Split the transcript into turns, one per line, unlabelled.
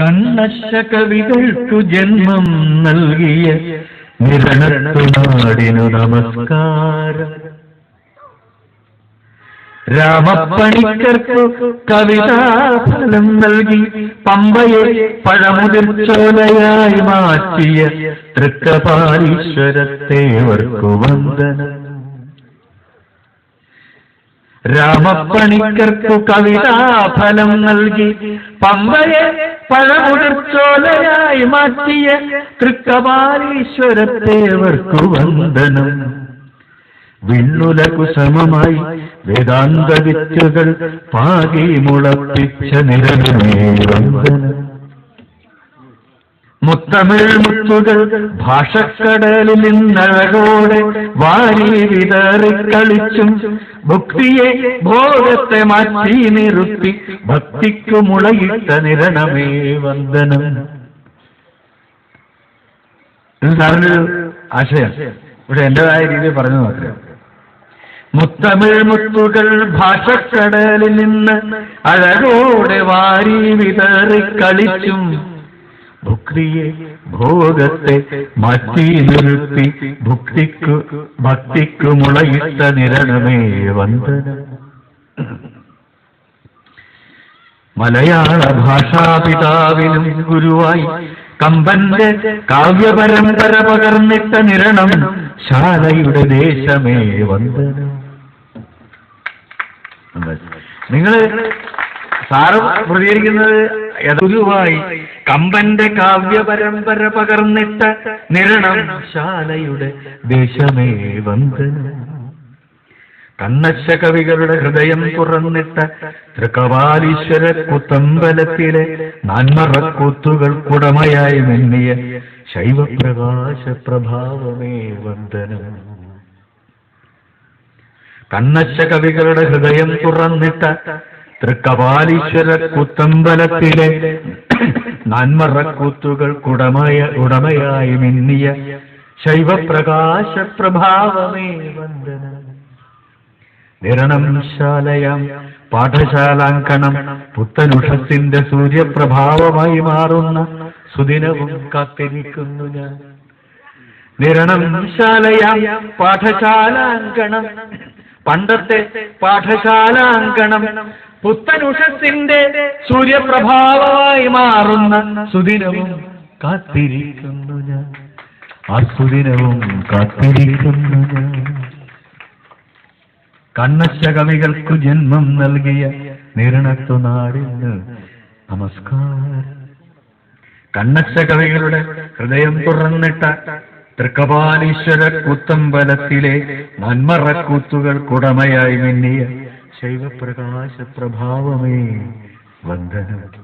കണ്ണശ കവികൾക്കു ജന്മം നൽകിയ നിരണത്തുനാടിനു നമസ്കാരം. രാമപ്പണിക്കർക്കു കവിതാഫലം നൽകി പമ്പയെ പഴമുതിർച്ചോലയായി മാറ്റിയ തൃക്കപാലീശ്വരത്തേവർക്കു വന്ദനം. രാമപ്പണിക്കർക്കു കവിതാഫലം നൽകി പമ്പയെ പഴമുതിർച്ചോലയായി മാറ്റിയ തൃക്കപാലീശ്വരത്തേവർക്കു വന്ദനം. വിണ്ണുലകുസമമായി വേദാന്ത വിത്തുകൾ പാകി മുളപ്പിച്ച നിരമേ വന്ദനം. മുത്തമിഴ് മുത്തുകൾ ഭാഷക്കടലിൽ നിന്നഴകോടെ വാരി വിതറി കളിച്ചും ഭക്തിയെ ഭോഗത്തെ മാറ്റി നിർത്തി ഭക്തിക്കു മുളയിട്ട നിരണമേ വന്ദനം. ഇത് ആശയം. ഇവിടെ എന്റേതായ രീതിയിൽ പറഞ്ഞു നോക്കാം. മുത്തമിഴ് മുത്തുകൾ ഭാഷക്കടലിൽ നിന്ന് അഴകോടെ വാരി വിതറി കളിച്ചും ഭക്തിയെ ഭോഗത്തെ മാറ്റി നിർത്തി ഭുക്തിക്കു ഭക്തിക്കു മുളയിട്ട നിരണമേ വന്ദന. മലയാള ഭാഷാപിതാവിനും ഗുരുവായി കമ്പന്റെ കാവ്യപരമ്പര പകർന്നിട്ട നിരണം ശാലയുടെ ദേശമേ വന്ദന. നിങ്ങൾ സാറ് പ്രതികരിക്കുന്നത് ഗുരുവായി കമ്പന്റെ കാവ്യ പരമ്പര പകർന്നിട്ട നിരണം ശാലയുടെ ദേശമേ വന്ദനം കണ്ണശ കവികളുടെ ഹൃദയം തുറന്നിട്ട തൃക്കവാലീശ്വര കുത്തമ്പലത്തിലെ നാൻമറക്കൂത്തുകൾ കുടമയായി മെന്നിയ ശൈവപ്രകാശ പ്രഭാവമേ വന്ദനം. കണ്ണശ കവികളുടെ ഹൃദയം തുറന്നിട്ട തൃക്കപാലീശ്വര കുത്തമ്പലത്തിലെ നന്മറക്കൂത്തുകൾ കുടമയ ഉടമയായി മിന്നിയ ശൈവപ്രകാശ പ്രഭാവമേ വന്ദന. നിരണം പാഠശാലാങ്കണം പുത്തനുഷത്തിന്റെ സൂര്യപ്രഭാവമായി മാറുന്ന സുദിനവും കാത്തിരിക്കുന്നു ഞാൻ. നിരണം ശാലയാം പാഠശാലാങ്കണം പണ്ടത്തെ പാഠശാലാങ്കണം പുത്തനുഷത്തിന്റെ സൂര്യപ്രഭാവമായി മാറുന്ന സുദിനവും കാത്തിരിക്കുന്നു ഞാൻ. ആ സുദിനവും കാത്തിരിക്കുന്നു ഞാൻ. കണ്ണശ കവികൾക്കു ജന്മം നൽകിയ നിരണത്തു നാടിന് നമസ്കാരം. കണ്ണശ കവികളുടെ ഹൃദയം തുറന്നിട്ട തൃക്കപാലീശ്വര കൂത്തമ്പലത്തിലെ നന്മറക്കൂത്തുകൾ കുടമയായി മിന്നിയ ശൈവപ്രകാശ പ്രഭാവമേ വന്ദനം.